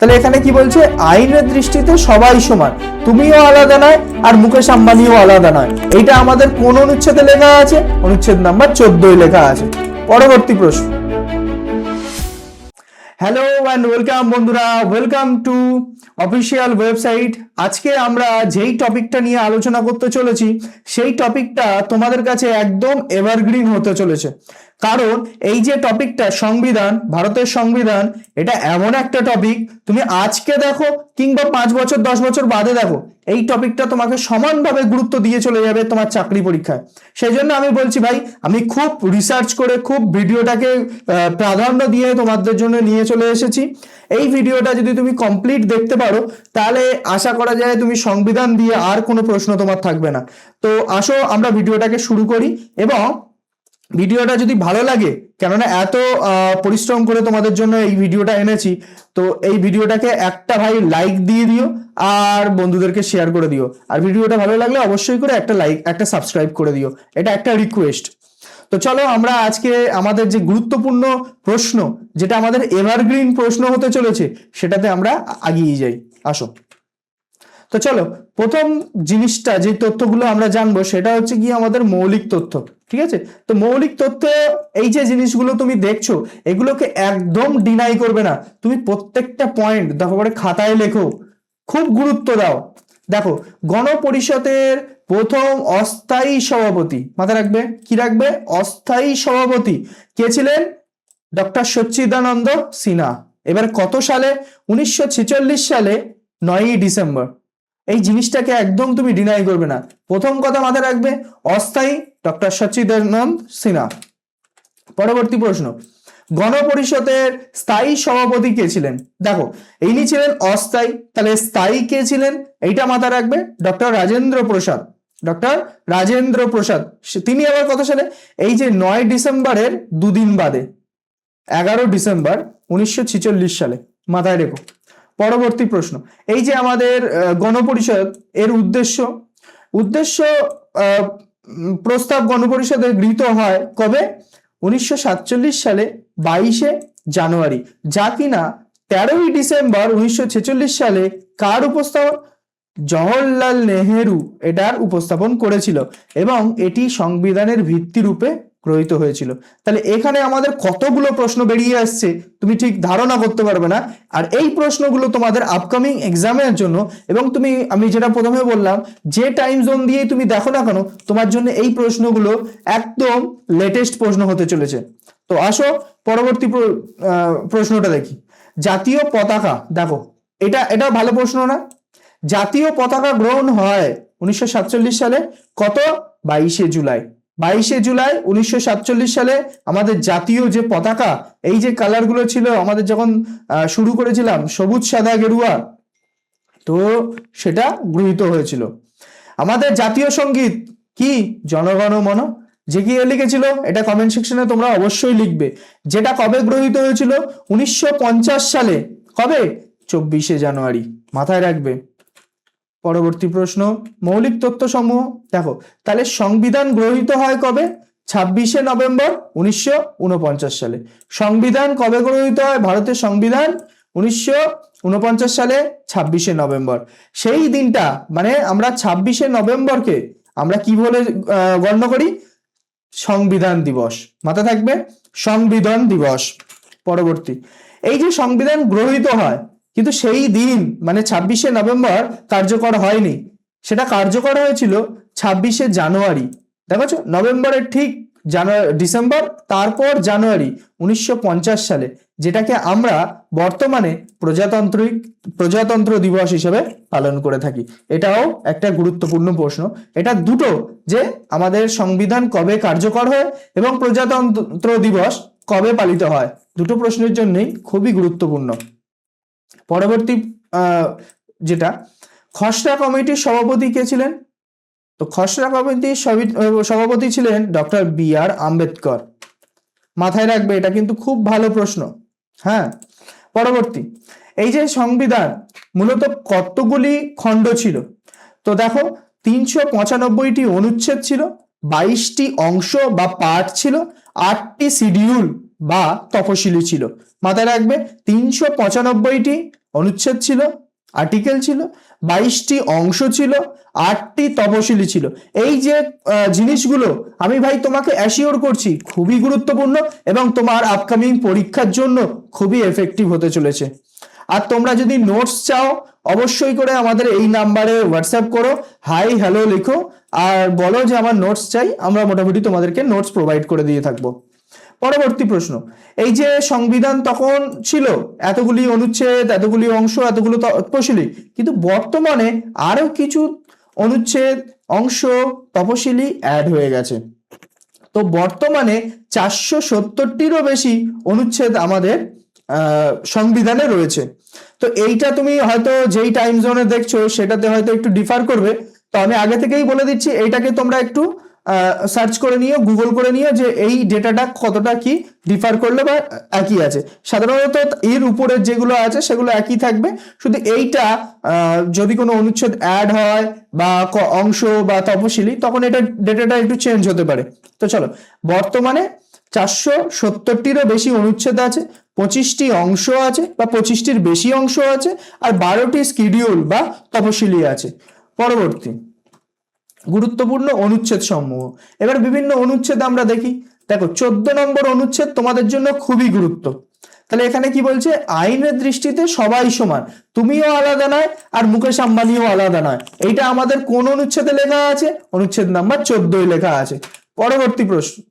তাহলে এখানে কি বলছে? আইনের দৃষ্টিতে সবাই সমান। তুমিও আলাদা নয় আর মুকেশ আম্বানিও আলাদা নয়। এইটা আমাদের কোন অনুচ্ছেদে লেখা আছে? অনুচ্ছেদ নাম্বার চোদ্দই লেখা আছে। পরবর্তী প্রশ্ন। হ্যালো অ্যান্ড ওয়েলকাম বন্ধুরা। ওয়েলকাম টু অফিসিয়াল ওয়েবসাইট আজকে আমরা যেই টপিকটা নিয়ে আলোচনা করতে চলেছি, সেই টপিকটা তোমাদের কাছে একদম এভারগ্রিন হতে চলেছে। কারণ এই যে টপিকটা সংবিধান, ভারতের সংবিধান, এটা এমন একটা টপিক তুমি আজকে দেখো কিংবা পাঁচ বছর, দশ বছর বাদে দেখো, এই টপিকটা তোমাকে সমানভাবে গুরুত্ব দিয়ে চলে যাবে তোমার চাকরি পরীক্ষায়। সেই জন্য আমি বলছি ভাই, আমি খুব রিসার্চ করে, খুব ভিডিওটাকে প্রাধান্য দিয়ে তোমাদের জন্য নিয়ে চলে এসেছি। এই ভিডিওটা যদি তুমি কমপ্লিট দেখতে পারো, তাহলে আশা করা যায় তুমি সংবিধান দিয়ে আর কোনো প্রশ্ন তোমার থাকবে না। তো আসো, আমরা ভিডিওটাকে শুরু করি এবং ভিডিওটা যদি ভালো লাগে, কেননা এত পরিশ্রম করে তোমাদের জন্য এই ভিডিওটা এনেছি, তো এই ভিডিওটাকে একটা ভাই লাইক দিয়ে দিও আর বন্ধুদেরকে শেয়ার করে দিও। আর ভিডিওটা ভালো লাগলে অবশ্যই করে একটা লাইক একটা সাবস্ক্রাইব করে দিও। এটা একটা রিকোয়েস্ট তো চলো আমরা আজকে আমাদের যে গুরুত্বপূর্ণ প্রশ্ন, যেটা আমাদের এভারগ্রিন প্রশ্ন হতে চলেছে, সেটাতে আমরা আগিয়ে যাই। আসো। তো চলো, প্রথম জিনিসটা যে তথ্যগুলো আমরা জানব, সেটা হচ্ছে কি আমাদের মৌলিক তথ্য। ঠিক আছে? তো মৌলিক তথ্য এই যে জিনিসগুলো তুমি দেখছ, এগুলোকে একদম ডিনাই করবে না। তুমি প্রত্যেকটা পয়েন্ট দেখো করে খাতায় লেখো, খুব গুরুত্ব দাও। দেখো, গণপরিষদের প্রথম অস্থায়ী সভাপতি, মাথায় রাখবে? কি রাখবে? অস্থায়ী সভাপতি। কে ছিলেন? ডক্টর সচ্চিদানন্দ সিনহা। এবার কত সালে? উনিশশো ছেচল্লিশ সালে, নয়ই ডিসেম্বর। এই জিনিসটাকে একদম তুমি ডিনাই করবে না। প্রথম কথা মাথায় রাখবে, অস্থায়ী ডক্টর সচ্চিদানন্দ সিনহা। পরবর্তী প্রশ্ন। গণপরিষদের স্থায়ী সভাপতি কে ছিলেন? দেখো, ইনি ছিলেন অস্থায়ী। তাহলে স্থায়ী কে ছিলেন? এইটা মাথায় রাখবে ডক্টর রাজেন্দ্র প্রসাদ। ডক্টর রাজেন্দ্র প্রসাদ। তিনি আবার কত সালে এই যে নয় ডিসেম্বরের দুদিন বাদে, এগারো ডিসেম্বর উনিশশো ছেচল্লিশ সালে, মাথায় রেখো। পরবর্তী প্রশ্ন। এই যে আমাদের গণপরিষদ, এর উদ্দেশ্য উদ্দেশ্য প্রস্তাব গণপরিষদে গৃহীত হয় কবে? উনিশশো সাতচল্লিশ সালে বাইশে জানুয়ারি। যা কিনা তেরোই ডিসেম্বর উনিশশো ছেচল্লিশ সালে কার উপস্থাপন জওহরলাল নেহেরু এটার উপস্থাপন করেছিল এবং এটি সংবিধানের ভিত্তিরূপে গ্রহীত হয়েছিল। তাহলে এখানে আমাদের কতগুলো প্রশ্ন বেরিয়ে আসছে তুমি ঠিক ধারণা করতে পারবে না। আর এই প্রশ্নগুলো তোমাদের আপকামিং এক্সামের জন্য এবং তুমি, আমি যেটা প্রথমে বললাম, যে টাইম জোন দিয়ে তুমি দেখো না কেন, তোমার জন্য এই প্রশ্নগুলো একদম লেটেস্ট প্রশ্ন হতে চলেছে। তো আসো, পরবর্তী প্রশ্নটা দেখি। জাতীয় পতাকা, দেখো, এটা এটা ভালো প্রশ্ন না। জাতীয় পতাকা গ্রহণ হয় উনিশশো সাতচল্লিশ সালে কত? বাইশে জুলাই। বাইশে জুলাই উনিশশো সাতচল্লিশ সালে আমাদের জাতীয় যে পতাকা, এই যে কালারগুলো ছিল, আমাদের যখন শুরু করেছিলাম, সবুজ, সাদা, গেরুয়া, তো সেটা গৃহীত হয়েছিল। আমাদের জাতীয় সংগীত কি? জনগণ মন। যে কি লিখেছিল? এটা কমেন্ট সেকশনে তোমরা অবশ্যই লিখবে। যেটা কবে গ্রহীত হয়েছিল? উনিশশো পঞ্চাশ সালে। কবে? চব্বিশে জানুয়ারি। মাথায় রাখবে। পরবর্তী প্রশ্ন, মৌলিক তথ্য সমূহ দেখো, তাহলে সংবিধান গ্রহীত হয় কবে? ছাব্বিশে নভেম্বর উনিশশো উনপঞ্চাশ সালে। সংবিধান কবে গ্রহীত হয়? ভারতের সংবিধান উনিশশো উনপঞ্চাশ সালে, ছাব্বিশে নভেম্বর। সেই দিনটা মানে আমরা ছাব্বিশে নভেম্বরকে আমরা কি বলে গণ্য করি? সংবিধান দিবস। মাথা থাকবে? সংবিধান দিবস। পরবর্তী। এই যে সংবিধান গ্রহীত হয় কিন্তু সেই দিন মানে ছাব্বিশে নভেম্বর, কার্যকর হয়নি। সেটা কার্যকর হয়েছিল ছাব্বিশে জানুয়ারি। দেখো নভেম্বরের ঠিক জানুয়ারি ডিসেম্বর, তারপর জানুয়ারি, উনিশশো পঞ্চাশ সালে, যেটাকে আমরা বর্তমানে প্রজাতান্ত্রিক, প্রজাতন্ত্র দিবস হিসেবে পালন করে থাকি। এটাও একটা গুরুত্বপূর্ণ প্রশ্ন। এটা দুটো যে আমাদের সংবিধান কবে কার্যকর হয় এবং প্রজাতন্ত্র দিবস কবে পালিত হয়। দুটো প্রশ্নের জন্যই খুবই গুরুত্বপূর্ণ। পরবর্তী যেটা, খসড়া কমিটির সভাপতি কে ছিলেন? তো খসড়া কমিটির সভাপতি ছিলেন ডক্টর বি আর আম্বেদকর। মাথায় রাখবে, এটা কিন্তু খুব ভালো প্রশ্ন হ্যাঁ? পরবর্তী, এই যে সংবিধান, মূলত কতগুলি খণ্ড ছিল? তো দেখো, তিনশো পঁচানব্বইটি অনুচ্ছেদ ছিল, বাইশটি অংশ বা পার্ট ছিল, আটটি শিডিউল বা তফসিলি ছিল। মাথায় রাখবে, তিনশো পঁচানব্বইটি অনুচ্ছেদ ছিল আর্টিকেল ছিল, বাইশটি অংশ ছিল, আটটি তপশিলি ছিল। এই যে জিনিসগুলো আমি ভাই তোমাকে অ্যাসিওর করছি, খুবই গুরুত্বপূর্ণ এবং তোমার আপকামিং পরীক্ষার জন্য খুবই এফেক্টিভ হতে চলেছে। আর তোমরা যদি নোটস চাও, অবশ্যই করে আমাদের এই নাম্বারে হোয়াটসঅ্যাপ করো হাই হ্যালো লিখো। আর বলো যে আমার নোটস চাই, আমরা মোটামুটি তোমাদেরকে নোটস প্রোভাইড করে দিয়ে থাকব। পরবর্তী প্রশ্ন, এই যে সংবিধান তখন ছিল, এতগুলি অনুচ্ছেদ, এতগুলি অংশ, এতগুলো তপশিলি কিন্তু বর্তমানে আরও কিছু অনুচ্ছেদ, অংশ তপশিলি অ্যাড হয়ে গেছে। তো বর্তমানে চারশো সত্তরটিরও বেশি অনুচ্ছেদ আমাদের সংবিধানে রয়েছে। তো এইটা তুমি হয়তো যেই টাইম জোনে দেখছ, সেটাতে হয়তো একটু ডিফার করবে। তো আমি আগে থেকেই বলে দিচ্ছি, এইটাকে তোমরা একটু সার্চ করে নিও গুগল করে নিও যে এই ডেটাটা কতটা কি ডিফার করলে বা একই আছে। সাধারণত এর উপরের যেগুলো আছে সেগুলো একই থাকবে। শুধু এইটা যদি কোনো অনুচ্ছেদ অ্যাড হয় বা অংশ বা তপশিলি, তখন এটা ডেটাটা একটু চেঞ্জ হতে পারে। তো চলো, বর্তমানে চারশো সত্তরটিরও বেশি অনুচ্ছেদ আছে, পঁচিশটি অংশ আছে বা পঁচিশটির বেশি অংশ আছে, আর বারোটি স্কিডিউল বা তপশিলি আছে। পরবর্তী। গুরুত্বপূর্ণ অনুচ্ছেদ সমূহ এবার বিভিন্ন অনুচ্ছেদ আমরা দেখি। দেখো, চোদ্দ নম্বর অনুচ্ছেদ তোমাদের জন্য খুবই গুরুত্ব। তাহলে এখানে কি বলছে? আইনের দৃষ্টিতে সবাই সমান। তুমিও আলাদা নয় আর মুকেশ আম্বানিও আলাদা নয়। এইটা আমাদের কোন অনুচ্ছেদে লেখা আছে? অনুচ্ছেদ নাম্বার চোদ্দই লেখা আছে। পরবর্তী প্রশ্ন।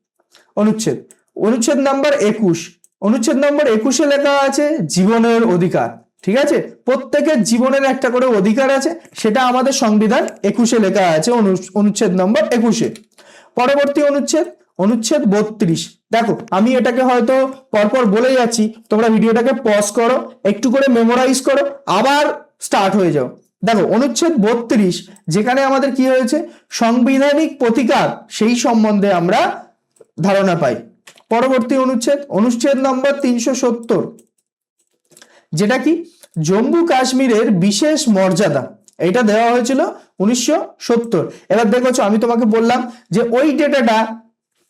অনুচ্ছেদ। অনুচ্ছেদ নাম্বার একুশ। অনুচ্ছেদ নম্বর একুশে লেখা আছে জীবনের অধিকার। ঠিক আছে? প্রত্যেকের জীবনের একটা করে অধিকার আছে, সেটা আমাদের সংবিধান একুশে লেখা আছে, অনু- অনুচ্ছেদ নম্বর একুশে। পরবর্তী অনুচ্ছেদ অনুচ্ছেদ বত্রিশ। দেখো, আমি এটাকে হয়তো পরপর বলে যাচ্ছি, তোমরা ভিডিওটাকে পজ করো, একটু করে মেমোরাইজ করো, আবার স্টার্ট হয়ে যাও। দেখো, অনুচ্ছেদ বত্রিশ, যেখানে আমাদের কি হয়েছে? সাংবিধানিক প্রতিকার, সেই সম্বন্ধে আমরা ধারণা পাই। পরবর্তী অনুচ্ছেদ অনুচ্ছেদ নম্বর তিনশো সত্তর। যেটা কি? জম্মু কাশ্মীরের বিশেষ মর্যাদা। এটা দেওয়া হয়েছিল উনিশশো সত্তর। এবার দেখেছ আমি তোমাকে বললাম যে ওই ডেটাটা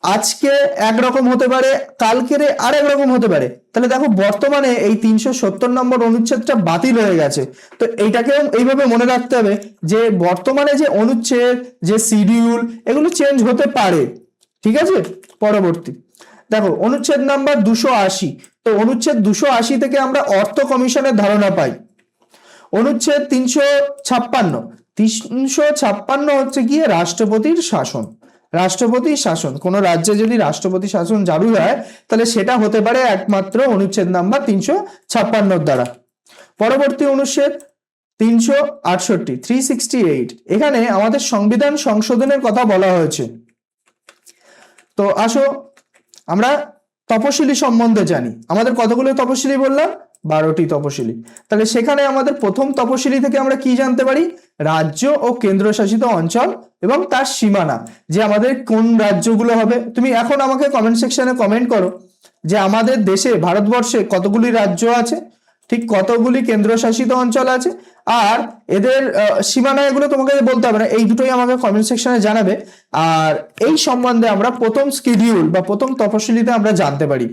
আজকে একরকম হতে পারে, কালকের আর রকম হতে পারে। তাহলে দেখো, বর্তমানে এই তিনশো সত্তর নম্বর অনুচ্ছেদটা বাতিল হয়ে গেছে। তো এইটাকেও এইভাবে মনে রাখতে হবে যে, বর্তমানে যে অনুচ্ছেদ, যে শিডিউল, এগুলো চেঞ্জ হতে পারে। ঠিক আছে? পরবর্তী। দেখো, অনুচ্ছেদ নাম্বার দুশো আশি। তো অনুচ্ছেদ দুশো আশি থেকে আমরা অর্থ কমিশনের ধারণা পাই। অনুচ্ছেদ তিনশো ছাপ্পান্ন। তিনশো ছাপ্পান্ন হচ্ছে গিয়ে রাষ্ট্রপতির শাসন। রাষ্ট্রপতির শাসন। কোন রাজ্যে যদি রাষ্ট্রপতি শাসন চালু হয়, তাহলে সেটা হতে পারে একমাত্র অনুচ্ছেদ নাম্বার তিনশো ছাপ্পান্নর দ্বারা। পরবর্তী অনুচ্ছেদ তিনশো আটষট্টি থ্রি সিক্সটি এইট এখানে আমাদের সংবিধান সংশোধনের কথা বলা হয়েছে। তো আসো আমরা তপশিলি সম্বন্ধে জানি। আমাদের কতগুলো তপশিলি বললাম? বারোটি তপশিলি। তাহলে সেখানে আমাদের প্রথম তপশিলি থেকে আমরা কি জানতে পারি? রাজ্য ও কেন্দ্রশাসিত অঞ্চল এবং তার সীমানা, যে আমাদের কোন রাজ্যগুলো হবে। তুমি এখন আমাকে কমেন্ট সেকশনে কমেন্ট করো যে আমাদের দেশে, ভারতবর্ষে কতগুলি রাজ্য আছে? ঠিক কতগুলি কেন্দ্রশাসিত অঞ্চল আছে? আর এদের সীমানা এগুলো তোমাকে বলতে হবে না, এই দুটোই আমাকে কমেন্ট সেকশনে জানাবে। আর এই সম্বন্ধে আমরা প্রথম স্কিডিউল বা প্রথম তপশিলিতে আমরা জানতে পারি।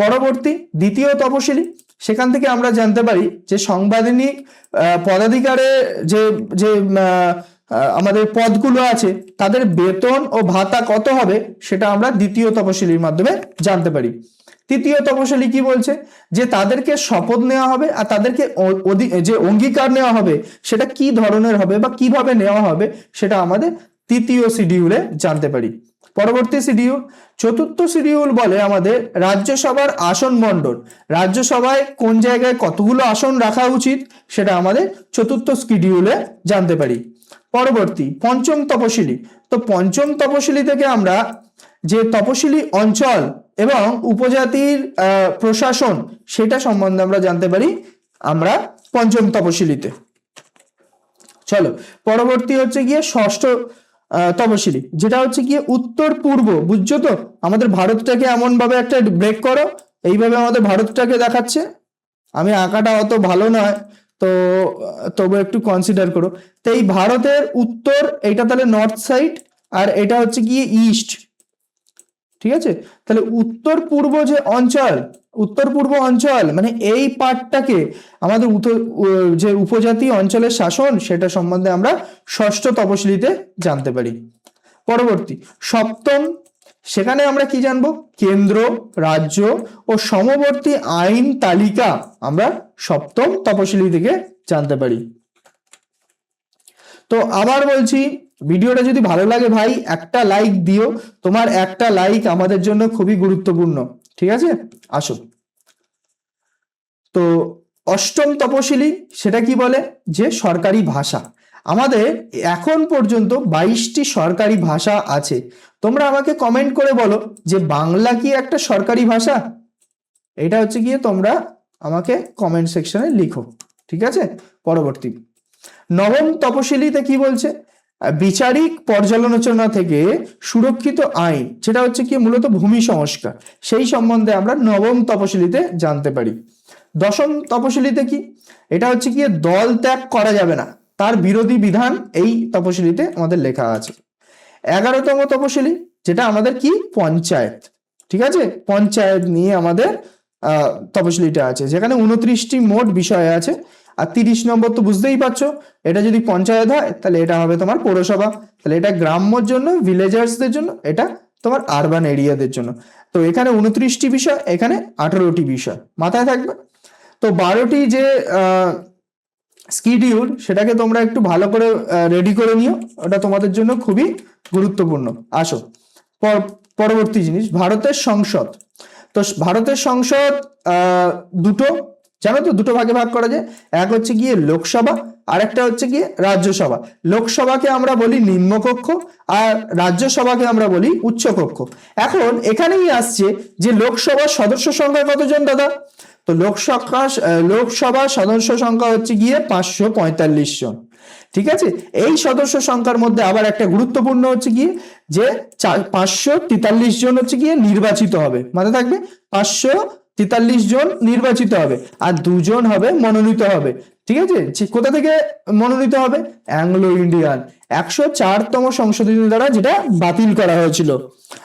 পরবর্তী দ্বিতীয় তপশিলি সেখান থেকে আমরা জানতে পারি যে সাংবিধানিক পদাধিকারে যে যে আমাদের পদগুলো আছে, তাদের বেতন ও ভাতা কত হবে, সেটা আমরা দ্বিতীয় তপশিলির মাধ্যমে জানতে পারি। তৃতীয় তপশিলি কি বলছে? যে তাদেরকে শপথ নেওয়া হবে আর তাদেরকে যে অঙ্গীকার নেওয়া হবে, সেটা কি ধরনের হবে বা কীভাবে নেওয়া হবে, সেটা আমাদের তৃতীয় শিডিউলে জানতে পারি। পরবর্তী শিডিউল, চতুর্থ শিডিউল বলে আমাদের রাজ্যসভার আসন মণ্ডল। রাজ্যসভায় কোন জায়গায় কতগুলো আসন রাখা উচিত, সেটা আমাদের চতুর্থ শিডিউলে জানতে পারি। পরবর্তী, পঞ্চম তপশিলি। তো পঞ্চম তপশিলি থেকে আমরা যে তপশিলি অঞ্চল এবং উপজাতির প্রশাসন, সেটা সম্বন্ধে আমরা জানতে পারি আমরা পঞ্চম তপশিলিতে। চলো, পরবর্তী হচ্ছে গিয়ে ষষ্ঠ তপশিলি, যেটা হচ্ছে গিয়ে উত্তর পূর্ব, বুঝছ তো? আমাদের ভারতটাকে এমন ভাবে একটা ব্রেক করো, এইভাবে আমাদের ভারতটাকে দেখাচ্ছে। আমি আঁকাটা অত ভালো নয়, তো, তবু একটু কনসিডার করো। তো এই ভারতের উত্তর, এইটা তাহলে নর্থ সাইড আর এটা হচ্ছে গিয়ে ইস্ট ঠিক আছে? তাহলে উত্তর পূর্ব যে অঞ্চল, উত্তর পূর্ব অঞ্চল মানে এই পার্টটাকে আমাদের যে উপজাতি অঞ্চলের শাসন, সেটা সম্বন্ধে আমরা ষষ্ঠ তপশিলিতে জানতে পারি। পরবর্তী, সপ্তম, সেখানে আমরা কি জানব? কেন্দ্র, রাজ্য ও সমবর্তী আইন তালিকা আমরা সপ্তম তপশিলি থেকে জানতে পারি। তো আবার বলছি ভিডিওটা যদি ভালো লাগে ভাই, একটা লাইক দিও। তোমার একটা লাইক আমাদের জন্য খুবই গুরুত্বপূর্ণ। ঠিক আছে? আসো। তো অষ্টম তপশিলি, সেটা কি বলে? যে সরকারি ভাষা। আমাদের এখন পর্যন্ত বাইশটি সরকারি ভাষা আছে। তোমরা আমাকে কমেন্ট করে বলো যে বাংলা কি একটা সরকারি ভাষা? এটা হচ্ছে গিয়ে তোমরা আমাকে কমেন্ট সেকশনে লিখো। ঠিক আছে? পরবর্তী। নবম তপশিলিতে কি বলছে? বিচারিক পর্যালোচনা থেকে সুরক্ষিত আইন যেটা হচ্ছে কি মূলত ভূমি সংস্কার সেই সম্বন্ধে আমরা নবম তপশিলিতে জানতে পারি। দশম তপশিলিতে কি? এটা হচ্ছে কি দল ত্যাগ করা যাবে না। তার বিরোধী বিধান এই তপশিলিতে আমাদের লেখা আছে। এগারোতম তপশিলি যেটা আমাদের কি? পঞ্চায়েত। ঠিক আছে? পঞ্চায়েত নিয়ে আমাদের আহ, তপশিলিটা আছে। যেখানে উনত্রিশটি মোট বিষয় আছে। আর তিরিশ নম্বর তো বুঝতেই পারছ, এটা যদি পঞ্চায়েত হয়, তাহলে এটা হবে তোমার পৌরসভা। তাহলে এটা গ্রাম্যর জন্য ভিলেজার্সদের জন্য, এটা তোমার আরবান এরিয়াদের জন্য। তো এখানে উনত্রিশটি বিষয়, এখানে আঠারোটি বিষয়। মাথায় থাকবে? তো বারোটি যে স্কিডিউল সেটাকে তোমরা একটু ভালো করে রেডি করে নিও। ওটা তোমাদের জন্য খুবই গুরুত্বপূর্ণ। আসো। পর- পরবর্তী জিনিস, ভারতের সংসদ। তো ভারতের সংসদ দুটো। জানো তো, দুটো ভাগে ভাগ করা যায়। এক হচ্ছে গিয়ে লোকসভা আর একটা হচ্ছে গিয়ে রাজ্যসভা। লোকসভাকে আমরা বলি নিম্নকক্ষ আর রাজ্যসভাকে আমরা বলি উচ্চকক্ষ। এখন এখানেই আসছে যে লোকসভার সদস্য সংখ্যা কতজন, দাদা? তো লোকসভা লোকসভার সদস্য সংখ্যা হচ্ছে গিয়ে পাঁচশো পঁয়তাল্লিশ জন। ঠিক আছে? এই সদস্য সংখ্যার মধ্যে আবার একটা গুরুত্বপূর্ণ হচ্ছে গিয়ে যে পাঁচশো তেতাল্লিশ জন হচ্ছে গিয়ে নির্বাচিত হবে। মাথায় থাকবে? পাঁচশো তেতাল্লিশ জন নির্বাচিত হবে আর দুজন হবে মনোনীত হবে। ঠিক আছে? কোথা থেকে মনোনীত হবে? অ্যাংলো ইন্ডিয়ান একশো চারতম সংশোধনী দ্বারা যেটা বাতিল করা হয়েছিল।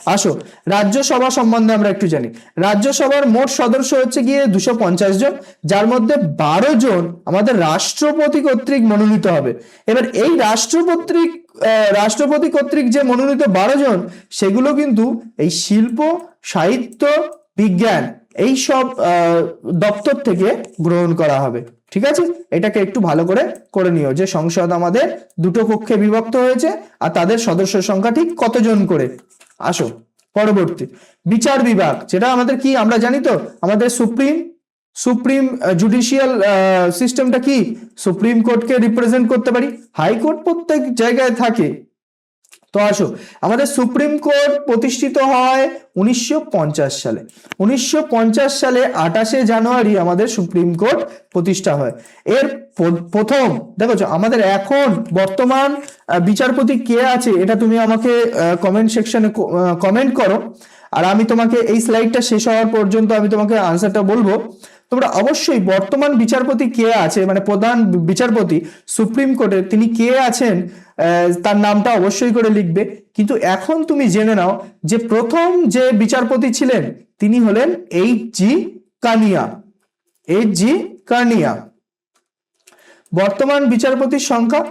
আসো, রাজ্যসভা সম্বন্ধে আমরা একটু জানি। রাজ্যসভার মোট সদস্য হচ্ছে গিয়ে দুশো পঞ্চাশ জন, যার মধ্যে বারো জন আমাদের রাষ্ট্রপতি কর্তৃক মনোনীত হবে। এবার এই রাষ্ট্রপতি রাষ্ট্রপতি কর্তৃক যে মনোনীত বারো জন, সেগুলো কিন্তু এই শিল্প, সাহিত্য, বিজ্ঞান এই সব দপ্তর থেকে গ্রহণ করা হবে। ঠিক আছে? এটাকে একটু ভালো করে করে নিও যে সংসদ আমাদের দুটো কক্ষে বিভক্ত হয়েছে আর তাদের সদস্য সংখ্যা ঠিক কতজন করে। আসো, পরবর্তী। বিচার বিভাগ, যেটা আমাদের কি, আমরা জানি তো, আমাদের সুপ্রিম সুপ্রিম জুডিশিয়াল সিস্টেমটা কি? সুপ্রিম কোর্টকে রিপ্রেজেন্ট করতে পারি। হাইকোর্ট প্রত্যেক জায়গায় থাকে। তো আসো, আমাদের সুপ্রিম কোর্ট প্রতিষ্ঠিত হয় উনিশশো পঞ্চাশ সালে। উনিশশো পঞ্চাশ সালে আঠাশে জানুয়ারি আমাদের সুপ্রিম কোর্ট প্রতিষ্ঠা হয়। এর প্রথম, দেখো আমাদের এখন বর্তমান বিচারপতি কে আছে, এটা তুমি আমাকে কমেন্ট সেকশনে কমেন্ট করো। আর আমি তোমাকে এই স্লাইডটা শেষ হওয়ার পর্যন্ত আমি তোমাকে আনসারটা বলব। তোমরা অবশ্যই বর্তমান বিচারপতি কে আছে? মানে প্রধান বিচারপতি, সুপ্রিম কোর্টের, তিনি কে আছেন? তার নামটা অবশ্যই করে লিখবে। কিন্তু এখন তুমি জেনে নাও যে প্রথম যে বিচারপতি ছিলেন, তিনি হলেন H G Kania. H G Kania. বর্তমান বিচারপতির সংখ্যা,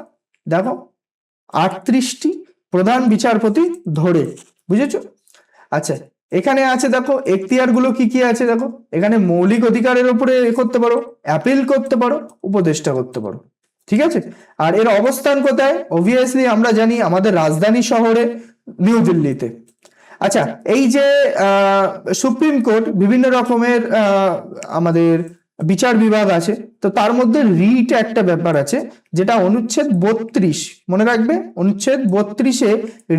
দেখো, আটত্রিশটি প্রধান বিচারপতি ধরে। বুঝেছ? আচ্ছা এখানে আছে দেখো এখতিয়ারগুলো কি কি আছে দেখো? এখানে মৌলিক অধিকারের উপরে করতে পারো, অ্যাপিল করতে পারো, উপদেষ্টা করতে পারো, ঠিক আছে? আর এর অবস্থান কোথায়? অবভিয়াসলি আমরা জানি আমাদের রাজধানী শহরে, নিউ দিল্লিতে। আচ্ছা এই যে সুপ্রিম কোর্ট বিভিন্ন রকমের আমাদের বিচার বিভাগ আছে, তো তার মধ্যে রিট একটা ব্যাপার আছে, যেটা অনুচ্ছেদ বত্রিশ, মনে রাখবে? অনুচ্ছেদ বত্রিশে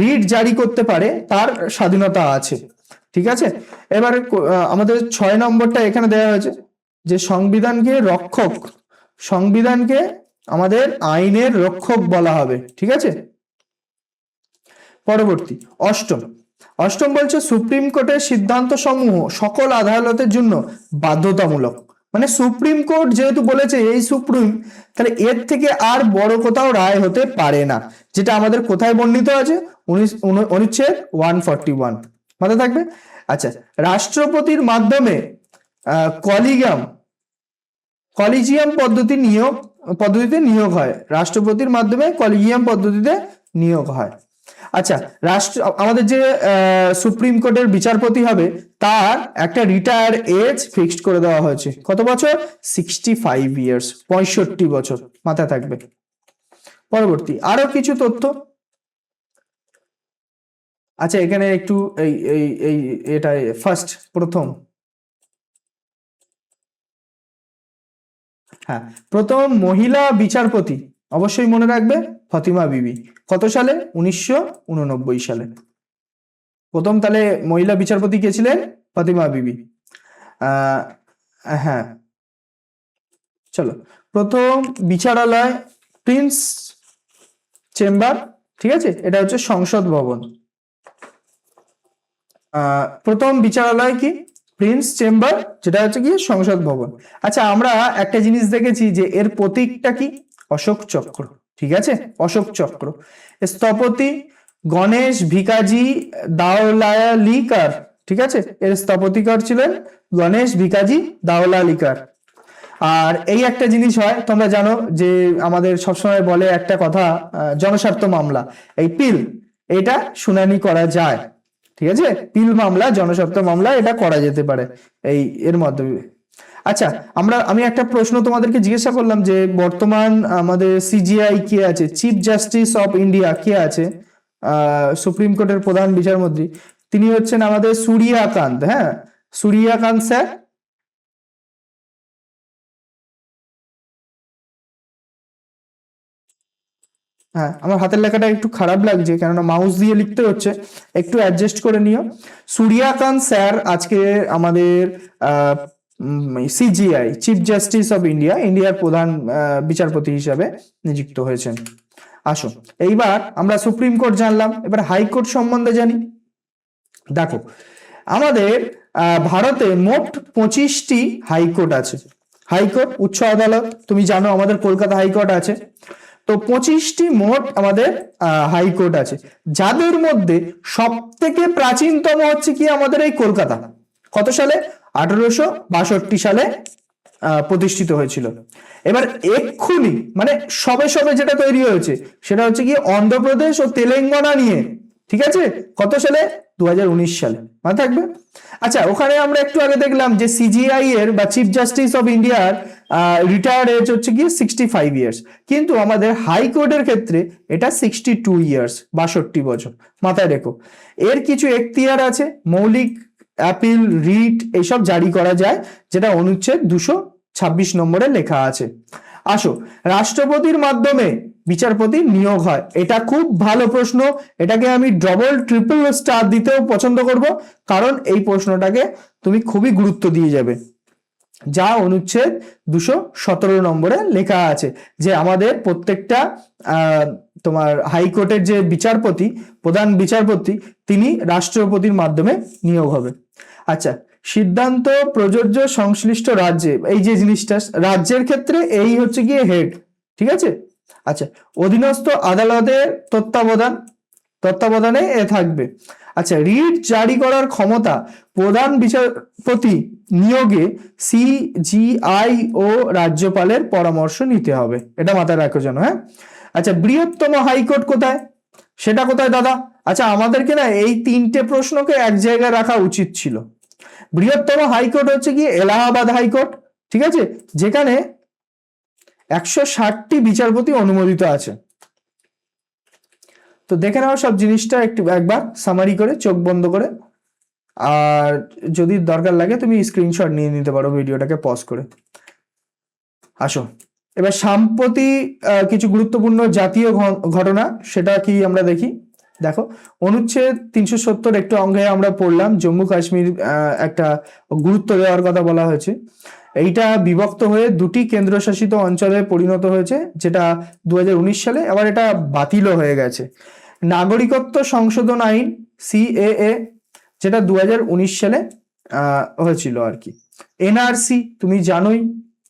রিট জারি করতে পারে, তার স্বাধীনতা আছে। ঠিক আছে? এবারে আমাদের ছয় নম্বরটা এখানে দেওয়া হয়েছে যে সংবিধানকে রক্ষক, সংবিধানকে আমাদের আইনের রক্ষক বলা হবে, ঠিক আছে? পরবর্তী, অষ্টম অষ্টম বলছে সুপ্রিম কোর্টের সিদ্ধান্ত সমূহ সকল আদালতের জন্য বাধ্যতামূলক। মানে সুপ্রিম কোর্ট যেহেতু বলেছে এই সুপ্রিম, তাহলে এর থেকে আর বড় কোথাও রায় হতে পারে না, যেটা আমাদের কোথায় বর্ণিত আছে? উনিশ- উন- অনুচ্ছেদ ওয়ান ফর্টি ওয়ান মাথায় থাকবে? আচ্ছা রাষ্ট্রপতির মাধ্যমে কলিগাম, কলিজিয়াম পদ্ধতি নিয়োগ, পদ্ধতিতে নিয়োগ হয়। রাষ্ট্রপতির মাধ্যমে কলিজিয়াম পদ্ধতিতে নিয়োগ হয়। আচ্ছা রাষ্ট্র, আমাদের যে সুপ্রিম কোর্টের বিচারপতি হবে, তার একটা রিটায়ার এজ ফিক্সড করে দেওয়া হয়েছে। কত বছর? সিক্সটি ফাইভ ইয়ার্স পঁয়ষট্টি বছর, মাথায় থাকবে। পরবর্তী, আরও কিছু তথ্য? আচ্ছা এখানে একটু এই এই এই, এটা ফার্স্ট প্রথম। হ্যাঁ প্রথম মহিলা বিচারপতি, অবশ্যই মনে রাখবে, ফতিমা বিবি। কত সালে? উনিশশো উননব্বই সালে। প্রথম তাহলে মহিলা বিচারপতি কে ছিলেন? ফতিমা বিবি। হ্যাঁ। চলো, প্রথম বিচারালয়, প্রিন্স চেম্বার, ঠিক আছে? এটা হচ্ছে সংসদ ভবন। প্রথম বিচারালয় কি? প্রিন্স চেম্বার, যেটা হচ্ছে কি? সংসদ ভবন। আচ্ছা আমরা একটা জিনিস দেখেছি যে এর প্রতীকটা কি? অশোক চক্র, ঠিক আছে? অশোক চক্র। স্থপতি গণেশ ভিকাজি দাওলালিকার, ঠিক আছে? এর স্থপতিকার ছিলেন গণেশ ভিকাজি দাওলালিকার। আর এই একটা জিনিস হয়, তোমরা জানো যে আমাদের সবসময় বলে একটা কথা জনস্বার্থ মামলা। এই পিল, এটা শুনানি করা যায়। ঠিক আছে? পিল মামলা, জনস্বার্থ মামলা, এটা করা যেতে পারে এই এর মাধ্যমে। আচ্ছা আমরা, আমি একটা প্রশ্ন তোমাদেরকে জিজ্ঞাসা করলাম যে বর্তমান আমাদের সিজিআই কে আছে? চিফ জাস্টিস অফ ইন্ডিয়া কে আছে? সুপ্রিম কোর্টের প্রধান বিচারমন্ত্রী। তিনি হচ্ছেন আমাদের সূর্যাকান্ত হ্যাঁ? সুরিয়াকান্ত স্যার? হ্যাঁ আমার হাতের লেখাটা একটু খারাপ লাগছে, কেননা মাউস দিয়ে লিখতে হচ্ছে। একটু অ্যাডজাস্ট করে নিও। সূর্যাকান্ত স্যার আজকে আমাদের CJI chief justice of India ইন্ডিয়ার প্রধান বিচারপতি হিসাবে নিযুক্ত হয়েছেন। আসো এইবার আমরা সুপ্রিম কোর্ট জানলাম, এবার হাইকোর্ট সম্বন্ধে জানি। দেখো, আমাদের ভারতে মোট পঁচিশটি হাইকোর্ট আছে। হাইকোর্ট, উচ্চ আদালত, তুমি জানো আমাদের কলকাতা হাইকোর্ট আছে। তো পঁচিশটি মোট আমাদের হাইকোর্ট আছে। যাদের মধ্যে সব থেকে প্রাচীনতম হচ্ছে কি আমাদের এই কলকাতা? কত সালে? আঠারোশো বাষট্টি সালে প্রতিষ্ঠিত হয়েছিল। এবার এক্ষুনি মানে সবে সবে যেটা তৈরি হয়েছে, সেটা হচ্ছে কি অন্ধ্রপ্রদেশ ও তেলেঙ্গানা নিয়ে, ঠিক আছে? কত সালে? দুহাজার উনিশ সালে। মনে থাকবে? আচ্ছা ওখানে আমরা একটু আগে দেখলাম যে সিজিআই এর বা চিফ জাস্টিস অফ ইন্ডিয়ার রিটায়ার্ড এজ হচ্ছে কি সিক্সটি ফাইভ ইয়ার্স কিন্তু আমাদের হাইকোর্টের ক্ষেত্রে এটা সিক্সটি টু ইয়ার্স বাষট্টি বছর। মাথায় রেখো। এর কিছু এখতিয়ার আছে, মৌলিক অ্যাপিল রিট এইসব জারি করা যায়, যেটা অনুচ্ছেদ দুশো ছাব্বিশ নম্বরে লেখা আছে। আসো, রাষ্ট্রপতির মাধ্যমে বিচারপতি নিয়োগ হয়। এটা খুব ভালো প্রশ্ন। এটাকে আমি ডবল ট্রিপল স্টার দিতেও পছন্দ করব, কারণ এই প্রশ্নটাকে তুমি খুবই গুরুত্ব দিয়ে যাবে। যা অনুচ্ছেদ দুশো সতেরো নম্বরে লেখা আছে যে আমাদের প্রত্যেকটা তোমার হাইকোর্টের যে বিচারপতি, প্রধান বিচারপতি, তিনি রাষ্ট্রপতির মাধ্যমে নিয়োগ হবে। আচ্ছা সিদ্ধান্ত প্রযোজ্য সংশ্লিষ্ট রাজ্যে, এই যে জিনিসটা, রাজ্যের ক্ষেত্রে এই হচ্ছে গিয়ে হেড ঠিক আছে? আচ্ছা অধীনস্থ আদালতের তত্ত্বাবধান, তত্ত্বাবধানে এ থাকবে। আচ্ছা রিট জারি করার ক্ষমতা প্রধান বিচারপতি নিয়োগে সিজিআই ও রাজ্যপালের পরামর্শ নিতে হবে। এটা মাথায় রাখো যেন হ্যাঁ? আচ্ছা বৃহত্তম হাইকোর্ট কোথায়? সেটা কোথায়, দাদা? আচ্ছা আমাদেরকে না এই তিনটে প্রশ্নকে এক জায়গায় রাখা উচিত ছিল। বৃহত্তম হাইকোর্ট হচ্ছে কি এলাহাবাদ হাইকোর্ট, ঠিক আছে? যেখানে একশো ষাটটি বিচারপতি অনুমোদিত আছে। তো দেখে নাও সব জিনিসটা একটু একবার সামারি করে, চোখ বন্ধ করে। আর যদি দরকার লাগে তুমি স্ক্রিনশট নিয়ে নিতে পারো ভিডিওটাকে পজ করে। আসো। এবার সাম্প্রতি কিছু গুরুত্বপূর্ণ জাতীয় ঘটনা, সেটা কি আমরা দেখি? দেখো, অনুচ্ছেদ তিনশো সত্তর একটু অঙ্গে আমরা পড়লাম জম্মু কাশ্মীর একটা গুরুত্ব দেওয়ার কথা বলা হয়েছে। এইটা বিভক্ত হয়ে দুটি কেন্দ্রশাসিত অঞ্চলে পরিণত হয়েছে, যেটা দু হাজার উনিশ সালে, আবার এটা বাতিলও হয়ে গেছে। নাগরিকত্ব সংশোধন আইন, সিএএ, যেটা দু হাজার উনিশ সালে হয়েছিল আর কি। এনআরসি, তুমি জানোই,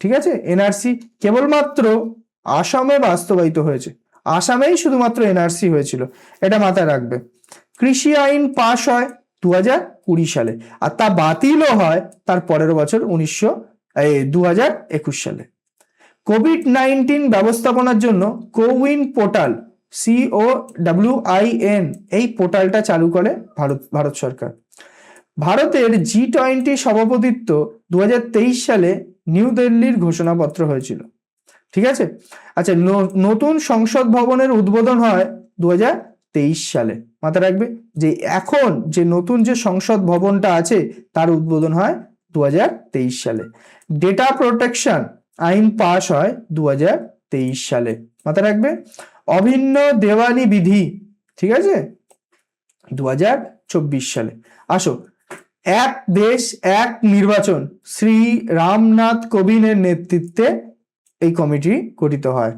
ঠিক আছে? এনআরসি কেবলমাত্র আসামে বাস্তবায়িত হয়েছে। আসামেই শুধুমাত্র এনআরসি হয়েছিল, এটা মাথায় রাখবে। কৃষি আইন পাশ হয় দু হাজার কুড়ি সালে, আর তা বাতিলও হয় তার পরের বছর উনিশশো দু হাজার একুশ সালে। কোভিড নাইন্টিন ব্যবস্থাপনার জন্য CoWIN portal CO W I N এই পোর্টালটা চালু করে ভারত ভারত সরকার। ভারতের জি টোয়েন্টি সভাপতিত্ব দু হাজার তেইশ সালে নিউ দিল্লির ঘোষণাপত্র হয়েছিল। ঠিক আছে? আচ্ছা নতুন সংসদ ভবনের উদ্বোধন হয় দু হাজার তেইশ সালে। মাথায় রাখবে যে এখন যে নতুন যে সংসদ ভবনটা আছে, তার উদ্বোধন হয় দু হাজার তেইশ সালে। ডেটা প্রোটেকশন আইন পাশ হয় দু হাজার তেইশ সালে। মাথায় রাখবে? অভিন্ন দেওয়ানি বিধি, ঠিক আছে? দু হাজার চব্বিশ সালে। আসো। এক দেশ, এক নির্বাচন, শ্রী রামনাথ কোবিন্দের নেতৃত্বে এই কমিটি গঠিত হয়।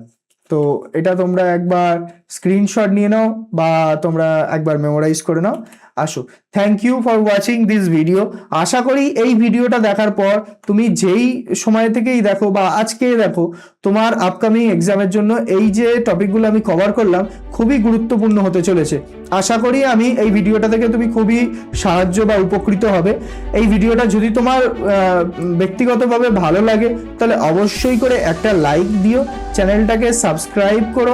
তো এটা তোমরা একবার স্ক্রিনশট নিয়ে নাও বা তোমরা একবার মেমোরাইজ করে নাও। আসো thank you for watching this video আশা করি এই ভিডিওটা দেখার পর তুমি যেই সময় থেকেই দেখো বা আজকে দেখো তোমার আপকামিং এক্সামের জন্য এই যে টপিকগুলো আমি কভার করলাম, খুবই গুরুত্বপূর্ণ হতে চলেছে। আশা করি আমি এই ভিডিওটা থেকে তুমি খুবই সাহায্য বা উপকৃত হবে। এই ভিডিওটা যদি তোমার ব্যক্তিগতভাবে ভালো লাগে, তাহলে অবশ্যই করে একটা লাইক দিও চ্যানেলটাকে সাবস্ক্রাইব করো,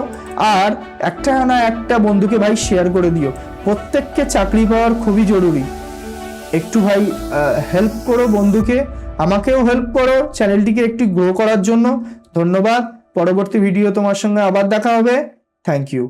আর একটা না একটা বন্ধুকে ভাই শেয়ার করে দিও। প্রত্যেককে চাকরি পাওয়ার খুবই জরুরি। একটু ভাই হেল্প করো বন্ধুকে, আমাকেও হেল্প করো চ্যানেলটিকে একটু গ্রো করার জন্য। ধন্যবাদ। পরবর্তী ভিডিও তোমার সঙ্গে আবার দেখা হবে। Thank you